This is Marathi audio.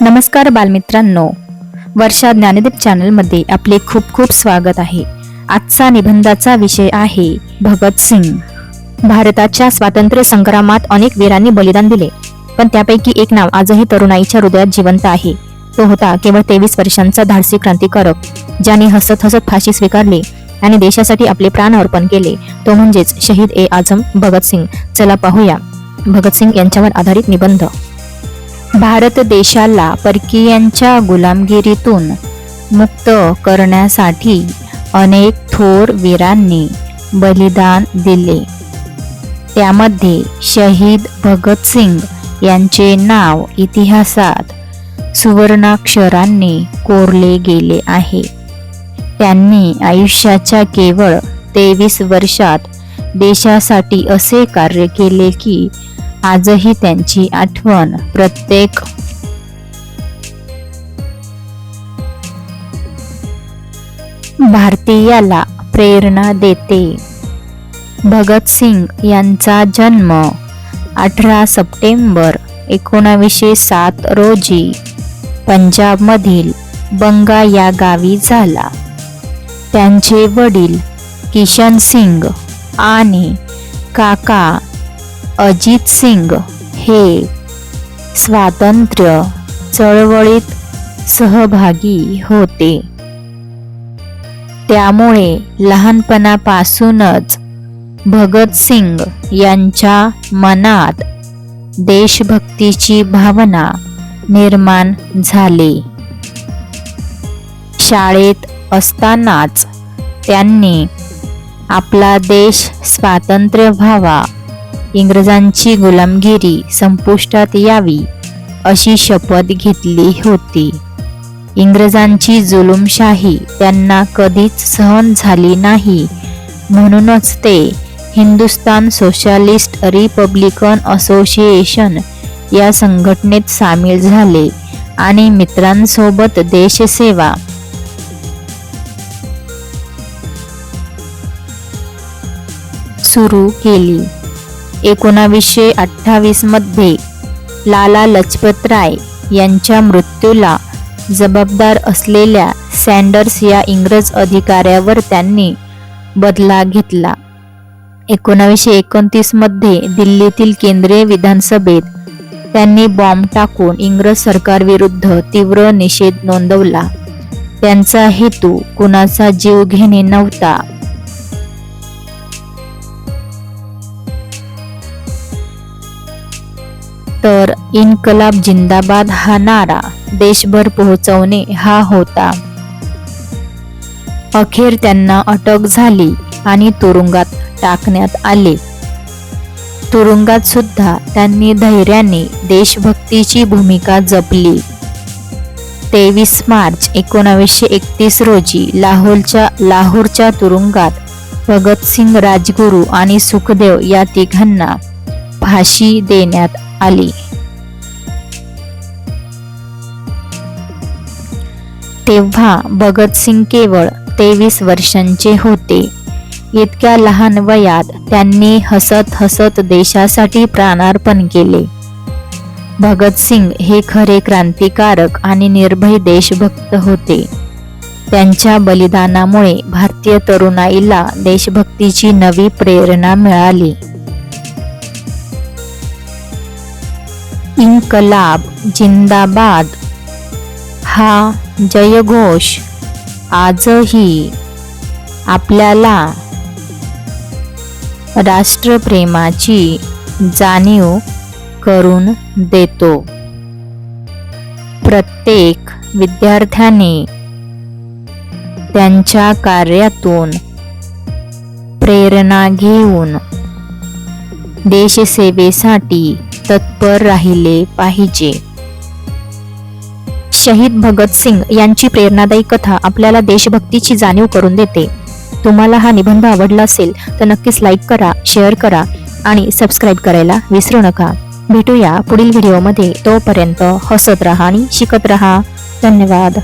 नमस्कार बालमित्रांनो. वर्षा ज्ञानदीप चॅनलमध्ये आपले खूप खूप स्वागत आहे. आजचा निबंधाचा विषय आहे भगतसिंग भारताच्या स्वातंत्र्य संग्रामात अनेक वीरांनी बलिदान दिले पण त्यापैकी एक नाव आजही तरुणाईच्या हृदयात जिवंत आहे. तो होता केवळ तेवीस वर्षांचा धाडसी क्रांतिकारक ज्याने हसत हसत फाशी स्वीकारली आणि देशासाठी आपले प्राण अर्पण केले. तो म्हणजेच शहीद ए आझम भगतसिंग चला पाहूया. भगतसिंग यांच्यावर आधारित निबंध. भारत देशाला परकीयांच्या गुलामगिरीतून मुक्त करण्यासाठी अनेक थोर वीरांनी बलिदान दिले. त्यामध्ये शहीद भगतसिंग यांचे नाव इतिहासात सुवर्णाक्षरांनी कोरले गेले आहे. त्यांनी आयुष्याच्या केवळ तेवीस वर्षात देशासाठी असे कार्य केले की आजही त्यांची आठवण प्रत्येक भारतीयाला प्रेरणा देते. भगतसिंग यांचा जन्म अठरा सप्टेंबर एकोणावीसशे सात रोजी पंजाबमधील बंगा या गावी झाला. त्यांचे वडील किशन सिंग आणि काका अजित सिंग हे स्वातंत्र्य चळवळीत सहभागी होते. त्यामुळे लहानपणापासूनच भगतसिंग यांच्या मनात देशभक्तीची भावना निर्माण झाली. शाळेत असतानाच त्यांनी आपला देश स्वातंत्र्य व्हावा इंग्रजांची गुलामगिरी संपुष्टात यावी अशी शपथ घेतली होती. इंग्रजांची जुलुमशाही त्यांना कधीच सहन झाली नाही. म्हणूनच ते हिंदुस्तान सोशलिस्ट रिपब्लिकन असोसिएशन या संघटनेत सामील झाले आणि मित्रांसोबत देशसेवा सुरू केली. एकोणावीसशे अठ्ठावीसमध्ये लाला लजपत राय यांच्या मृत्यूला जबाबदार असलेल्या सँडर्स या इंग्रज अधिकाऱ्यावर त्यांनी बदला घेतला. एकोणावीसशे एकोणतीसमध्ये दिल्लीतील केंद्रीय विधानसभेत त्यांनी बॉम्ब टाकून इंग्रज सरकारविरुद्ध तीव्र निषेध नोंदवला. त्यांचा हेतू कुणाचा जीव घेणे नव्हता. तर इन्कलाब जिंदाबाद हा नारा देशभर पोहोचवणे हा होता. अखेर त्यांना अटक झाली आणि तुरुंगात टाकण्यात आले. तुरुंगात सुद्धा त्यांनी धैर्याने देशभक्तीची भूमिका जपली. तेवीस मार्च एकोणावीसशे एकतीस रोजी लाहोरच्या लाहोरच्या तुरुंगात भगतसिंग राजगुरू आणि सुखदेव या तिघांना फाशी देण्यात आली. तेव्हा भगतसिंग केवळ तेवीस वर्षांचे होते. इतक्या लहान वयात त्यांनी हसत हसत देशासाठी प्राणार्पण केले. भगतसिंग हे खरे क्रांतिकारक आणि निर्भय देशभक्त होते. त्यांच्या बलिदानामुळे भारतीय तरुणाईला देशभक्तीची नवी प्रेरणा मिळाली. इन्कलाब जिंदाबाद. हा जयघोष आजही आपल्याला राष्ट्रप्रेमाची जाणीव करून देतो. प्रत्येक विद्यार्थ्याने त्यांच्या कार्यातून प्रेरणा घेऊन देशसेवेसाठी तत्पर राहिले पाहिजे. शहीद भगतसिंग यांची प्रेरणादायी कथा आपल्याला देशभक्तीची जाणीव करून देते. तुम्हाला हा निबंध आवडला असेल तर नक्कीच लाईक करा शेअर करा आणि सबस्क्राईब करायला विसरू नका. भेटूया पुढील व्हिडिओमध्ये तोपर्यंत हसत राहा आणि शिकत राहा. धन्यवाद.